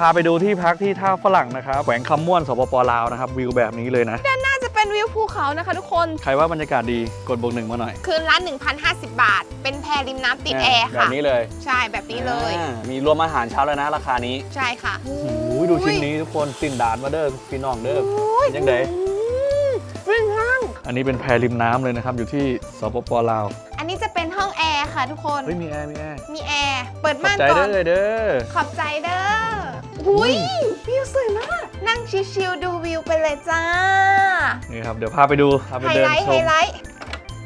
พาไปดูที่พักที่ท่าฝรั่งนะครับแขวงคำม่วนสปปลาวนะครับ วิวแบบนี้เลยนะน่าจะเป็นวิวภูเขานะคะทุกคน ใครว่าบรรยากาศดีกดบวกหนึ่งมาหน่อย คืนละ1,050 บาท เป็นแพริมน้ำติดแอร์แบค่ะ บนี้เลยใช่แบบนี้เลย อ่ามีรวมอาหารเช้าแล้วนะราคานี้ใช่ค่ะโอ้โหดูชิ้นนี้ทุกคนสินดาดมาเด้อพี่น้องเด้อเป็นยังไงวิ่งห้างอันนี้เป็นแพริมน้ำเลยนะครับอยู่ที่สปปลาวอันนี้จะเป็นห้องแอร์ค่ะทุกคน เฮ้ยมีแอร์มีแอร์มีแอร์ เปิดขอบม่านใจก่อเด้น อเด้อ ขอบใจเด้อ หุยวิวสวยมาก นั่งชิลๆดูวิวไปเลยจ้า นี่ครับ เดี๋ยวพาไปดูพาไปไฮเดินไลท์ชไฮมไลท์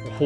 โอ้โห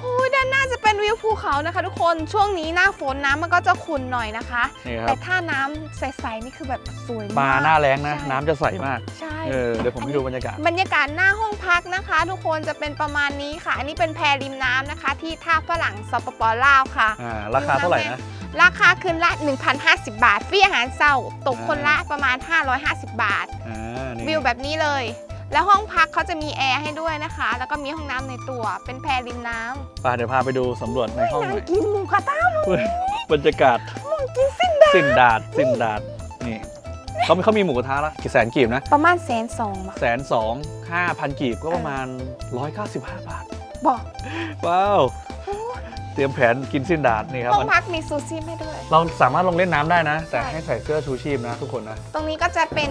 โอ้ยด้านหน้าจะเป็นวิวภูเขานะคะ ทุกคน ช่วงนี้หน้าฝนน้ำมันก็จะขุ่นหน่อยนะคะ นี่ครัแต่บถ้าน้ำใสๆนี่คือแบบสวยมากมาหน้าแรงนะใช่น้ำจะใสมาก ใช่ เออ เดี๋ยวผมให้ดูบรรยากาศ บรรยากาศหน้าห้องพักนะคะ ทุกคนจะเป็นประมาณนี้ค่ะ อันนี้เป็นแพริมน้ำนะคะ ที่ท่าฝรั่งสปปลาวค่ะ อ่า ราคาเท่าไหร่นะ ราคาคืนละ 1,050 บาทฟรีอาหารเช้าตกคนละประมาณ 550 บาท อ่านี่วิวแบบนี้เลย แล้วห้องพักเขาจะมีแอร์ให้ด้วยนะคะ แล้วก็มีห้องน้ำในตัวเป็นแพริมน้ำไปเดี๋ยวพาไปดูสำรวจในห้องหน่อย กินหมูกระทะบรรยากาศกินสิ้นสิ่งดาดสิ่งดาดนี่เขาเขามีหมูกระทะละกี่แสนกีบนะประมาณแสนสองแสนสองห้าพันกีบก็ประมาณ 195 บาท บอกว้าว เตรียมแผนกินสิ้นดาดนี่ครับห้องมันพักมีซูชิให้ด้วย เราสามารถลงเล่นน้ำได้นะ แต่ใช่ให้ใส่เสื้อชูชีพนะทุกคนนะ ตรงนี้ก็จะเป็น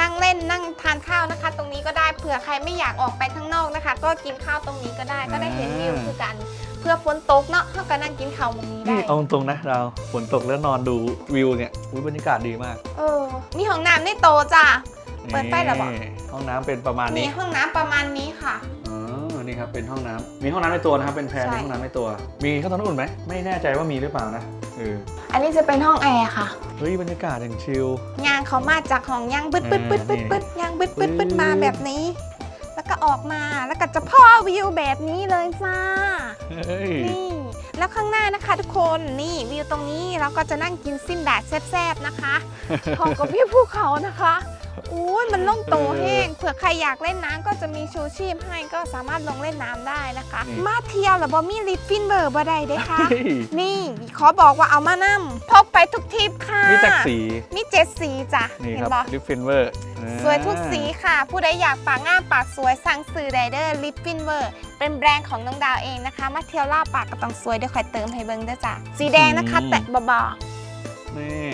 นั่งเล่นนั่งทานข้าวนะคะ ตรงนี้ก็ได้เผื่อใครไม่อยากออกไปข้างนอกนะคะ ก็กินข้าวตรงนี้ก็ได้ก็ได้เห็นวิวคือกัน เพื่อฝนตกเนาะเขาก็นั่งกินข้าวตรงนี้ได้นี่เอาตรงๆนะเราฝนตกแล้วนอนดูวิวเนี่ยอุ๊ยบรรยากาศดีมาก เออ มีห้องน้ำในโตะจ้ะเปิดไฟเหรอบอกนี่ห้องน้ำเป็นประมาณมีนี้ห้องน้ำประมาณนี้ค่ะอ๋อ นี่ครับเป็นห้องน้ำมีห้องน้ำในตัวนะครับเป็นแพรใช่ มีห้องน้ำในตัว มีข้าวต้มอุ่นไหมไม่แน่ใจว่ามีหรือเปล่านะเอออันนี้จะเป็นห้องแอร์ค่ะเฮ้ยบรรยากาศอย่างชิล ยางเขามาจากห้องยางบึดบึดบึดบึดบึดยางบึดบึดบึดมาแบบนี้ แล้วก็ออกมาแล้วก็จะพ่อวิวแบบนี้เลยจ้า เฮ้ยนี่ แล้วข้างหน้านะคะทุกคนนี่วิวตรงนี้เราก็จะนั่งกินสิ้นแดดแซ่บๆนะคะ พร้อมกับวิวภูเขานะคะ อุ้ยมันล่องโตแห้งเผื่อใครอยากเล่นน้ำก็จะมีชูชีพให้ก็สามารถลงเล่นน้ำได้นะคะมาเที่ยวแล้วบอมีลิฟฟินเบอร์บ่ได้เด้ค่ะเฮ้ยนี่ขอบอกว่าเอามานำพกไปทุกทริปค่ะมีแท็กสี มีเจ็ดสีจ้ะนี่เห็คนรับบอลิฟฟินเวอร์สวยทุกสีค่ะ ผู้ใดอยากปากงามปากสวยสั่งซื้อไดเดอร์ลิปฟินเวอร์เป็นแบรนด์ของน้องดาวเองนะคะ มาเที่ยวล่าปากก็ต้องสวยเดี๋ยวคอยเติมให้เบิ้งด้วยจ้ะสีแดงนะคะ แตะเบานี่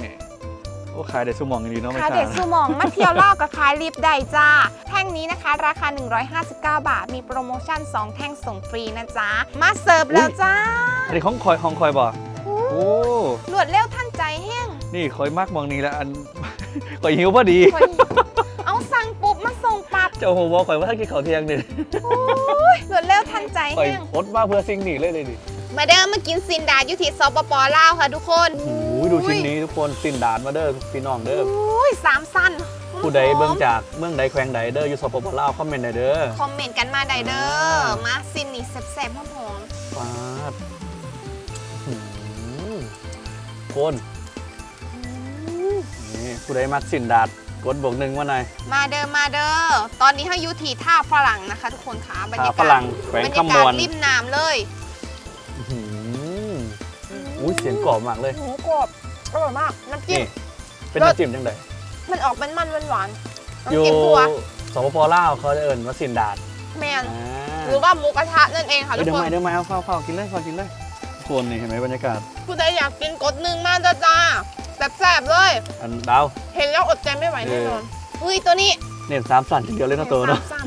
โอ้ขายเด็ดสมองอย่างดีเนาะๆไม่คาใช่เด็ดสูหมองมาเที่ยวล่ากับคายลิปได้จ้า แท่งนี้นะคะ ราคา 159 บาท มีโปรโมชั่น 2 แท่งส่งฟรีนะจ๊ะ มาเสิร์ฟแล้วจ้าอันนี้ของคอยของคอยบ่โอ้รวดเร็วทันใจแห้งนี่คอยมากมองนี้แล้วอันคอยหิวพอดีคอยเอาสั่งปุ๊บมาส่งปั๊บเจ้าโหบอกคอยว่าถ้ากินข้าวเที่ยงเนี่ยโอ้ยรวดเร็วทันใจคอยแห้งอดมาเพื่อสิ่งนี้เลยเลยดิมาเดิมมากินซินดาอยู่ที่สปปลาวค่ะทุกคนโอ้ยดูชิ้นนี้ทุกคนสินดาดมาเด้อพี่น้องเด้ออุ้ยสามสั้นผู้ใดเบิ่งจากเมืองใดแขวงใดเด้ออยู่สปปลาวคอมเมนต์ได้เด้อคอมเมนต์กันมาได้เด้ออ่ามมาซินนี่แซ่บๆหอมฟาดหืมคนๆอืมนี่ผู้ใดมักสินดาดกดบวกหนึ่งมาหน่อยมาเด้อมาเด้อตอนนี้เขาอยู่ที่ท่าฝรั่งนะคะ ทุกคนคะบรรากาท่ายฝศรั่งแขวงบรรยาคำมกาศวนริมน้ำเลยอื้อหือ อุ้ยเสียงกรอบมากเลย หมูกรอบอร่อยมาก น้ำจิ้ม นี่ เป็นรส น้ำจิ้มจังไดมันออกเป็นมันหวานๆอยู่น้ำจิ้มตัวสปปลาวเขาจะเอิ้นว่าสินดาดแมนอ่าหรือว่าหมูกระทะนั่นเองค่ะเอ้ทุยกเดี๋ยวคมานเดี๋ยวมาเอาข้าวข้าวกินเลยข้าวกินเลยทุกคนนี่เห็นไหมบรรยากาศ ผู้ใดอยากกินกดหนึ่งมาจ้าจ้าแซ่บๆเลย อันดาว เห็นแล้วอดใจไม่ไหวแน่นอนอุ้ยตัวนี้เน้นสามสั่นทีเดียวเลยนะตัวเนาะ สามสั้น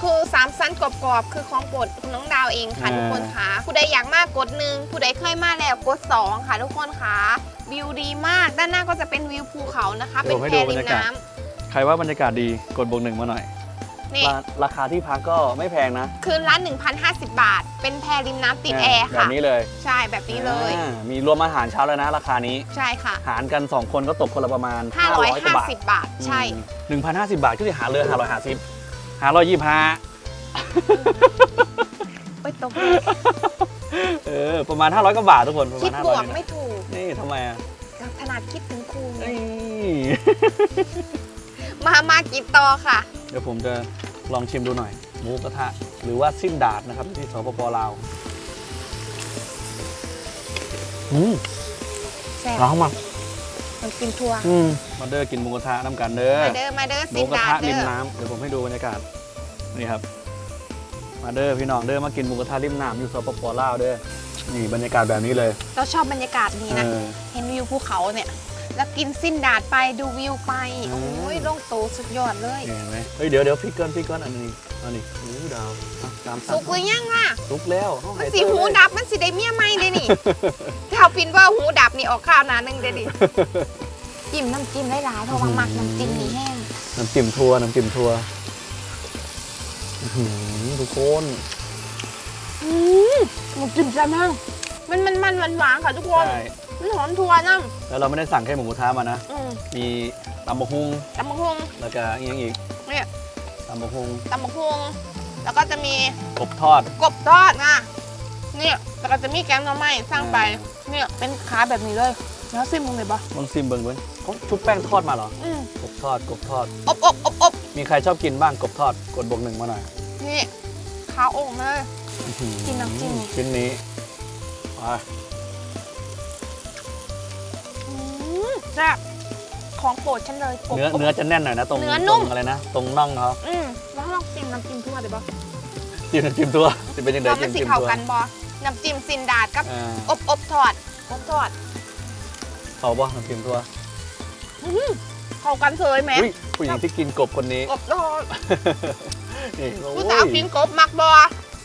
คือสามสั้นกรอบๆ คือของโปรดของน้องดาวเองค่ะอ่า ทุกคนค่ะ ผู้ใดอยากมากกดหนึ่งผู้ใดเคยมาแล้วกดสองค่ะทุกคนค่ะวิวดีมากด้านหน้าก็จะเป็นวิวภูเขานะคะ เป็นแพริมน้ใครว่าบรรยากาศดีกดบวกหนึ่งมาหน่อยำนี่ ราราคาที่พักก็ไม่แพงนะคืนละ1,050 บาท เป็นแพริมน้ำติดแอร์แบค่ะบนี้เลยใช่แบบนี้เลย อ่ามีรวมอาหารเช้าแล้วนะราคานี้ ใช่ค่ะ หารกัน 2 คนก็ตกคนละประมาณ500กว่าบาท550 บาท ใช่หนึ่งพันห้าสิบบาทก็จะหาเลยห้าร้อย ห้าสิบห้าร้อยยี่ห้าโอ้ยตกเออ ประมาณ 500กว่าบาททุกคนประคิมาดณบวก500ไม่ถูกนี่ทำไมอะขนาดคิดถึงครูนี่มามากินต่อค่ะ เดี๋ยวผมจะลองชิมดูหน่อย หมูกระทะ หรือว่าสิ้นดาดนะครับ ที่สปปลาวอืมแซ่บร้องมาก เอน้ำจิ้มทั่วอืมมาเด้อกินหมูกระทะน้ำกันเด้อมาเด้อมาเด้อหสิมูนกระดาทะเด้ริมอน้ำเดี๋ยวผมให้ดูบรรยากาศนี่ครับ มาเด้อพี่น้องเด้อมากินหมูกระทะริมน้ำอยู่สปปลาวเด้อนี่บรรยากาศแบบนี้เลยเราชอบบรรยากาศนี้นะ เออเห็นวิวภูเขาเนี่ย แล้วกินสิ้นดาดไปดูวิวไปอืมโอ้ยโล่งโตสุดยอดเลย เห็นไหมเฮ้ยเดี๋ยวเดี๋ยวพริกเกินพริกเกินอันนี้อันนี้โอ้ดาวอะตามสุกหรือยังล่ะ สุกแล้วเอามันให้สีเต้ยหูเลยดับมันสีได้เมียไหมเลยนี่ ถ้าฟินว่าหูดับนี่ออกข้าวหนาหนึงเลยดิจิ้มน้ำจิ้มได้หลายเพราะว่ามักน้ำจิ้มนี่แห้งน้ำจิ้มทัวน้ำจิ้มทัวอื้อหือทุกคนอืมน้ำจิ้มแซ่บมากมันมันมันหวานหวานๆค่ะทุกคน ใช่ มันหอมถั่วน้แล้วเราไม่ได้สั่งแค่หมูกระทะมานะำอืมมีตำบกฮุงตำบักฮวงแล้วก็อีกอย่างอีกเนี่ยตำบกฮุงตำบักฮวงแล้วก็จะมีกบทอดกบทอดนะเนี่ยแล้วก็จะมีแกงหน่อไม้สร้างไปเนี่ยเป็นขาแบบนี้เลยแล้วซิมมึงเลยปะลองซิมเบิ้งเบิ้งเขาชุบแป้งทอดมาเหรออืมกบทอดกบทอด อบอบอบอบมีใครชอบกินบ้างกบทอดกดบวกหนึ่งมาหน่อยนี่ขาโอ่งเลยอื้อหือกินน้ำจิ้ม ชิ้นนี้ไป มแซ่บของโปรดฉันเลยกบเนื้อเนื้อจะแน่นหน่อยนะตรงเนื้อนุ่ม ตรงอะไรนะตรงน่องเขาอืมแล้วลองจิ้มน้ำจิ้มทั่วได้ปะจิ้มน้ำจิ้มตัวจะเป็นยังไงว่ามัจิ้นมสีจิ้มเข้าตัวกันบอน้ำจิ้มซินดาดกับอ่าอบอบทอดอบทอดเขาบ่น้ำจิ้มตัวอื้อหือเข้ากันเลยแหมอุ้ยผู้หญิงที่กินกบคนนี้กบทอดนี่โอ้ผู้สาวยกินกบมักบอ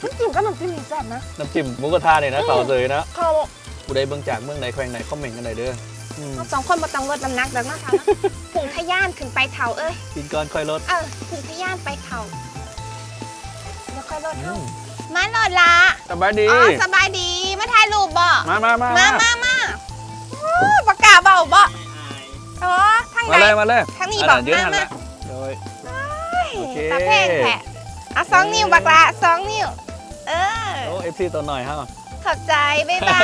น้ำจิ้มกับน้ำจิ้มนี่แซ่บนะน้ำจิ้มหมูกระทะเนี่ยนะเขาเลยนะ เขา ผู้ใดเบิ่งจากเมืองไหนแขวงไหนคอมเมนต์กันหน่อยเด้ออืม เราสองคนมาต้องลดน้ำหนักเดี๋ยวมาทำนะผงทะย่านขึ้นไปเถาเอ้ย กินก่อนค่อยลด เออผงทะย่านไปเถาเดี๋ยวค่อยลดอืเท่ามมาโหลดละสบายดี อ๋อสบายดี มาถ่ายรูปบ่ มามามามามามาโอ้ปากกาเบาบ่อ๋อทางไหมานเลยมาเลยทางนี้อะบอกเดี๋ยวมาหันมาละโดยโอเคตาแพงแผะเอาสองนิ้วบักละสองนิ้ว เออ โอ้เอฟซีตัวหน่อยฮะข อบใจ บ๊ายบา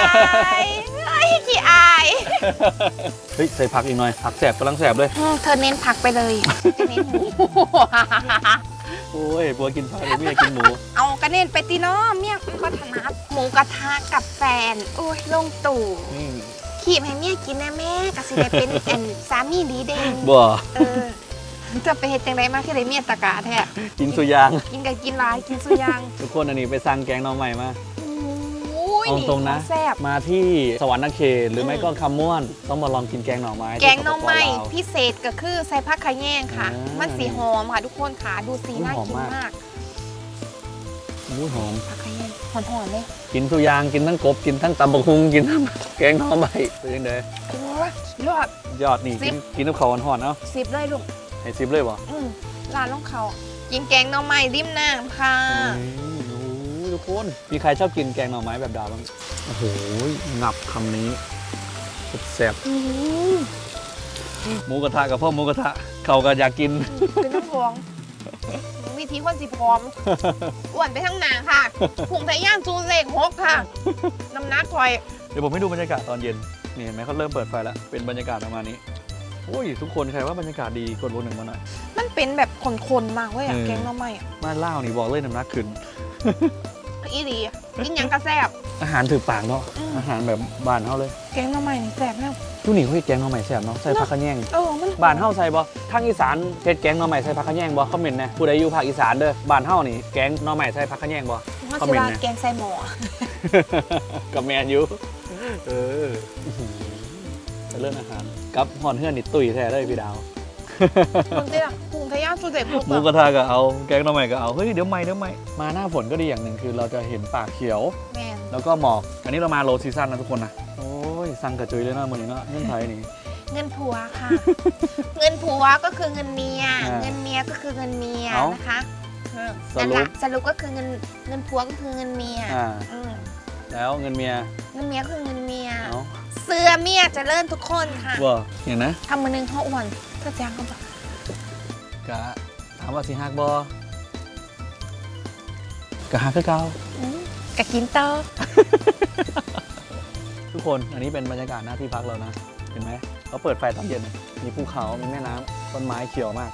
ยเฮ้ยขี้อาย เฮ้ย ใส่ผักอีกหน่อย ผักแสบกำลังแสบเลยอืมเธอเน้นผักไปเลยจะเน้นหมูโอ้ยบัวกินผักเดี๋ยวเมียกินหมู เอากระเน้นไปตีเน้อเมี่ยงมันก็ถนัดหมูกระทะกับแฟน โอ้ยลงตู่นี่ขีบให้เมียกินนะแม่กะสิได้เป็นอันสามีดีเด่นบัวเออจะไปเฮ็ดจังไดมาที่ได้เมียตะกาแท้กินสุยาง กินก็กินหลายกินสุยาง ทุกคนอันนี้ไปสั่งแกงหน้องใหม่มาโอ้ย เอานี่ตรงนะของแซ่บมาที่สวรรค์นครหรือไม่อืมก็คำม่วน ต้องมาลองกินแกงหน่อไม้ที่แกงหน่อไม้สปปลาว พิเศษก็คือใส่ผักขะแยงค่ะ อ่ามัมันสีหอมค่ะทุกคนค่ะดูสีอุ๊ยน่าหอมกินมาก มากอู้หอม ผักขะแยงหอมๆเลยกินสุยางกินทั้งกบกินทั้งตำบักฮุงกินทั้งแกงหน่อไม้เป็นยังไงโอ้ยยอด ยอดนี่สิกิบนกินน้ำเขาห่อนๆเนาะสิบเลยลูกให้ซิปเลยบ่อืมร้านของเขากินแกงหน่อไม้ริมน้ำค่ะโอ้โห ทุกคน มีใครชอบกินแกงหน่อไม้แบบดาวบ้าง โอ้โห งับคำนี้สุดแซ่บอืมหมูกระทะกับพ่อหมูกระทะ เขาก็อยากกินเป็นน้ำพองวิธีคนสิพร้อมอ้วนไปทั้งหนาค่ะผงไทย่างจูนเลขหกค่ะ น้ำหนักคอย เดี๋ยวผมให้ดูบรรยากาศตอนเย็น นี่เห็นไหมเขาเริ่มเปิดไฟแล้ว เป็นบรรยากาศประมาณนี้ โอ้ย ทุกคนใครว่าบรรยากาศดีกดโบนหนึ่งมาหน่อย มันเป็นแบบคนๆมากเว้ยอะเออแกงหน่อไม้อะมาเล่าวนี่บอกเลยน้ำหนักขึ้น อีหลีอะกินหยังกระแซบ อาหารถือปากเนาะอืม อาหารแบบบ้านเฮาเลยแกงหน่อไม้นี่แสบแล้วทุกนี่เขาเฮ็ดแกงหน่อไม้แซ่บเนาะใส่ผักขะแยงเออมันบ้านเฮาใส่บ่ทางอีสานเฮ็ดแกงหน่อไม้ใส่ผักขะแยงบ่คอมเมนต์นะผู้ใดอยู่ภาคอีสานเด้อบ้านเฮานี่แกงหน่อไม้ใส่ผักขะแยงบ่ว่าคอมสิเมนต์ว่านะแกงใส่หมอกับแมนอยู่เออจะเรื่องอาหารกับหอนเฮือนนี่ตุยแท้เลยพี่ดาว มึงเตี้ยพุงทะยานสุดเด็ดพุกหมูกระทะก็เอา แกงหน่อไม้ก็เอา เฮ้ย เดี๋ยวไม่เดี๋ยวไม่มาหน้าฝนก็ดีอย่างหนึ่งคือเราจะเห็นป่าเขียว แมนแล้วก็หมอก อันนี้เรามาโลซีซั่นนะทุกคนนะ โอ้ย สั่งกระจุยเลยนะมันนี้เนาะเงื่อนไทยนี่ เงินผัวค่ะ เงินผัวก็คือเงินเมีย อ่าเงินเมียก็คือเงินเมียเอ้านะคะเออสรุป นั่นแหละสรุปก็คือเงินเงินผัวก็คือเงินเมียอ่า อืมแล้วเงินเมีย เงินเมียก็คือเงินเมีย เอ้าเสื้อเมียเจะเลิ่นทุกคนค่ะว่าอย่างนะ ทำมือหนึงเขาอ้วน เธอแจ้งเขาบอกกะถามว่าสิฮักบ่กะฮักคือเก่าอืมกะกินเตอร์ทุกคนอันนี้เป็นบรรยากาศหน้าที่พักเรานะ เห็นไหมเขาเปิดไฟตอนเย็น มีภูเขา มีแม่น้ำต้นไม้เขียวมาก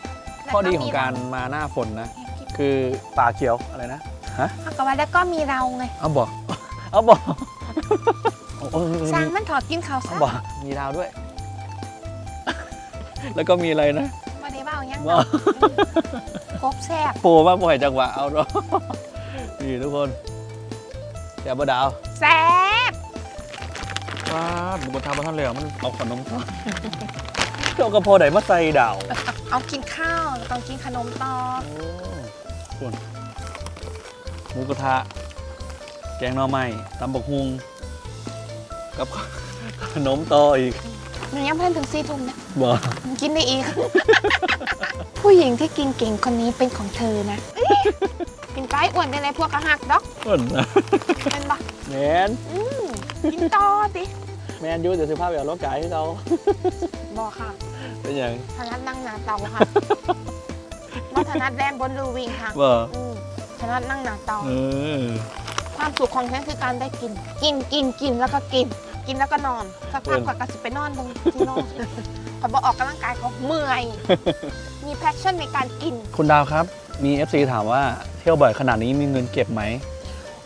ข้อดีของการมาหน้าฝนนะ คือป่าเขียวอะไรนะฮะเอากลับมาแล้วก็มีเราไงเอาบอก เอาบอกเอาเออเออช้างมีมันถอดกินเขาวเอาซะบอกมีดาวด้วย แล้วก็มีอะไรนะมาได้เบ้ายังว้าวครบแซ่บโผล่มาบ่อยจังหวะเอาเนาะนี่ทุกคนแซ่บบ่ดาวแซ่บว้าดบุกทามาท่านเลยมันเอาขนมต่อเจ้ากระเพาะไหนมาใส่ดาว เอากินข้าวต้องกินขนมต่อโอ้ส่วนหมูกระทะ แกงหน่อไม้ตำบกฮุงกับขนมต่ออีก หนูยังเพิ่นถึงสี่ทุ่มนะบ่มันกินได้อีก ผู้หญิงที่กินเก่งคนนี้เป็นของเธอนะเอ้ยกินไปอ้วนได้เลยพวกกระหักดอกเพิ่นนะเป็นปะแมนอืมกินต่อสิแมนอยูเดี๋ยวสิภาพแบบรถไก่ให้เขาบอกค่ะเป็นอย่างถนัดนั่งหนาเตาค่ะมาถนัดแรมบนรูวิงค่ะบ่อืมถนัดนั่งหนาเตา เออความสุขของฉันคือการได้กิน กินกินกินแล้วก็กิน กินแล้วก็นอนสักพักก่อนก็สิไปนอนตรงที่นอนขอยบอกออกกำลังกายเขาเมื่อย มีแพชชั่นในการกิน คุณดาวครับ มี FC ถามว่าเที่ยวบ่อยขนาดนี้มีเงินเก็บไหม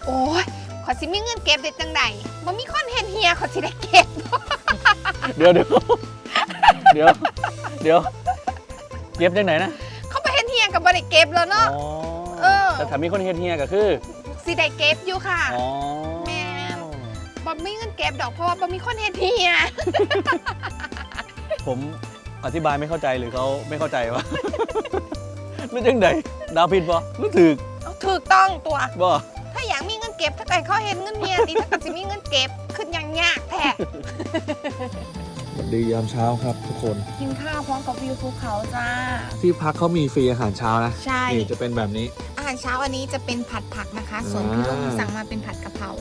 โอ้ยขอยสิมีเงินเก็บได้จังใดบ่มีคนเห็นเฮียขอยสิได้เก็บ เดี๋ยวเดี๋ยวเดี๋ยวเดี๋ยวเก็บจากไหนนะเขาไปเห็นเฮียกับบ่ได้เก็บแล้วเนาะอ๋อเออ แต่ถ้ามีคนเฮ็ดเฮียก็คือสิได้เก็บอยู่ค่ะ อ๋อแม่น บ่มีเงินเก็บดอกเพราะว่าบ่มีคนเห็นเฮียผมอธิบายไม่เข้าใจหรือเขาไม่เข้าใจวะหรือจังใดดาวผิดบ่หรือถูกเอาถูกต้องตัว บ่ถ้าอยากมีเงินเก็บถ้าเกิดเขาเห็นเงินเฮียดีถ้าเกิดสิมีเงินเก็บขึ้นอย่างยากแท้ดียามเช้าครับทุกคน กินข้าวพร้อมกับวิวภูเขาจ้า ที่พักเขามีฟรีอาหารเช้านะใช่ นี่จะเป็นแบบนี้ อาหารเช้าอันนี้จะเป็นผัดผักนะคะ ส่วนอ่าพี่ลงสั่งมาเป็นผัดกะเพรา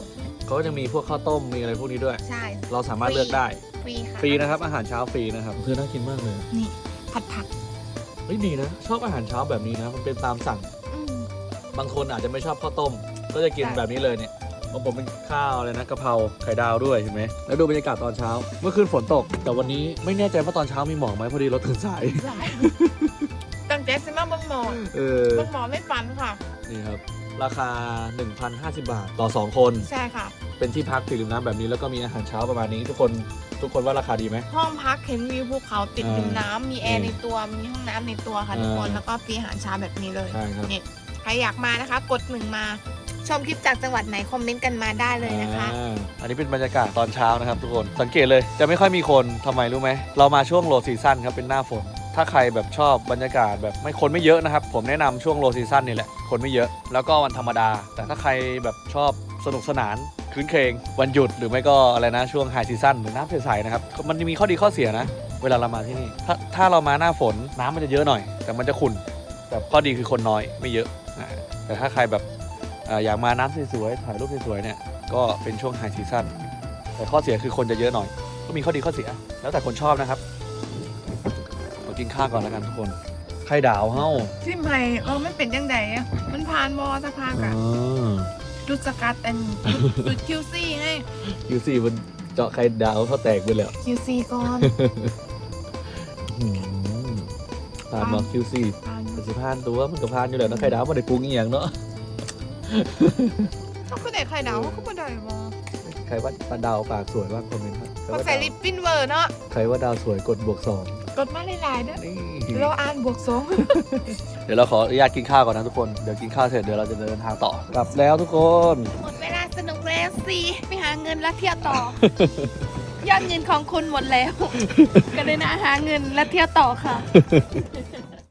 เขาก็จะมีพวกข้าวต้มมีอะไรพวกนี้ด้วย ใช่เราสามารถเลือกได้ ฟรีค่ะฟรีนะครับ อาหารเช้าฟรีนะครับเพื่อน่ากินมากเลยนี่ผัดผักเฮ้ยดีนะ ชอบอาหารเช้าแบบนี้นะ มันเป็นตามสั่ง อืม บางคนอาจจะไม่ชอบข้าวต้ม ก็จะกินใช่ แบบนี้เลยเนี่ยของผมเป็นข้าวเลยนะกะเพราไข่ดาวด้วยเห็นไหมแล้วดูบรรยากาศตอนเช้า เมื่อคืนฝนตก แต่วันนี้ไม่แน่ใจว่าตอนเช้ามีหมอกไหมพอดีเราตื่นสาย หลายตั้งใจซื้อมาบนหมอนเออบนหมอนไม่ฝันค่ะ นี่ครับ ราคา 1,050 บาทต่อ 2 คน ใช่ค่ะ เป็นที่พักติดริมน้ำแบบนี้แล้วก็มีอาหารเช้าประมาณนี้ ทุกคนทุกคนว่าราคาดีไหม ห้องพักเห็นวิวภูเขาติดอ่าริมน้ำมีแอนี่ร์ในตัวมีห้องน้ำในตัวค่ะทุกคนอ่า แล้วก็ฟรีอาหารเช้าแบบนี้เลยใช่ครับ นี่ใครอยากมานะคะ กดหนึ่งมา ชมคลิปจากจังหวัดไหนคอมเมนต์กันมาได้เลยนะคะ อ่าอันนี้เป็นบรรยากาศตอนเช้านะครับทุกคน สังเกตเลยจะไม่ค่อยมีคนทำไมรู้ไหม เรามาช่วงโลซีซั่นครับเป็นหน้าฝน ถ้าใครแบบชอบบรรยากาศแบบไม่คนไม่เยอะนะครับ ผมแนะนำช่วงโลซีซั่นนี่แหละ คนไม่เยอะ แล้วก็วันธรรมดา แต่ถ้าใครแบบชอบสนุกสนานคืนเคงวันหยุดหรือไม่ก็อะไรนะช่วงไฮซีซั่นหรือน้ำใสๆนะครับ มันมีข้อดีข้อเสียนะ เวลาเรามาที่นี่ ถ้าถ้าเรามาหน้าฝนน้ำมันจะเยอะหน่อย แต่มันจะขุ่นแต่ข้อดีคือคนน้อยไม่เยอะแต่ถ้าใครแบบอยากมาน้ำสวยๆถ่ายรูปสวยๆเนี่ยก็เป็นช่วงไฮซีซั่นแต่ข้อเสียคือคนจะเยอะหน่อย ก็มีข้อดีข้อเสีย แล้วแต่คนชอบนะครับ กินข้าวก่อนแล้วกันทุกคนไข่ดาวเฮ้าที่ใหม่เออไม่เป็นยังไงอะมันผ่านบอสักพักอะจุดสกัดอันจุดคิวซี่ไงยูซี่มันเจาะไข่ดาวเขาแตกไปแล้วคิวซี่ก่อนผ่านมาคิวซี่ผ่านเป็นสิพานตัวมันก็พานอยู่แล้วนะไข่ดาวมันได้ปรุงอีหยังเนาะเขาคือเด็กไข่ดาวเขาคือบ่ได้บอใครว่าปลาดาวปากสวยบ้างคอมเมนต์ครับใครเขาว่าใส่ดาวลิปปิ้นเวอร์เนาะใครว่าดาวสวยกดบวกสอง กดมาหลายๆเด้อนี่เราอ่านบวกสองเดี๋ยวเราขออนุญาตกินข้าวก่อนนะทุกคน เดี๋ยวกินข้าวเสร็จเดี๋ยวเราจะเดินทางต่อกลับแล้วทุกคน หมดเวลาสนุกแล้วสิไปหาเงินแล้วเที่ยวต่อยอดเงินของคุณหมดแล้ว ก็เลยนะหาเงินแล้วเที่ยวต่อค่ะ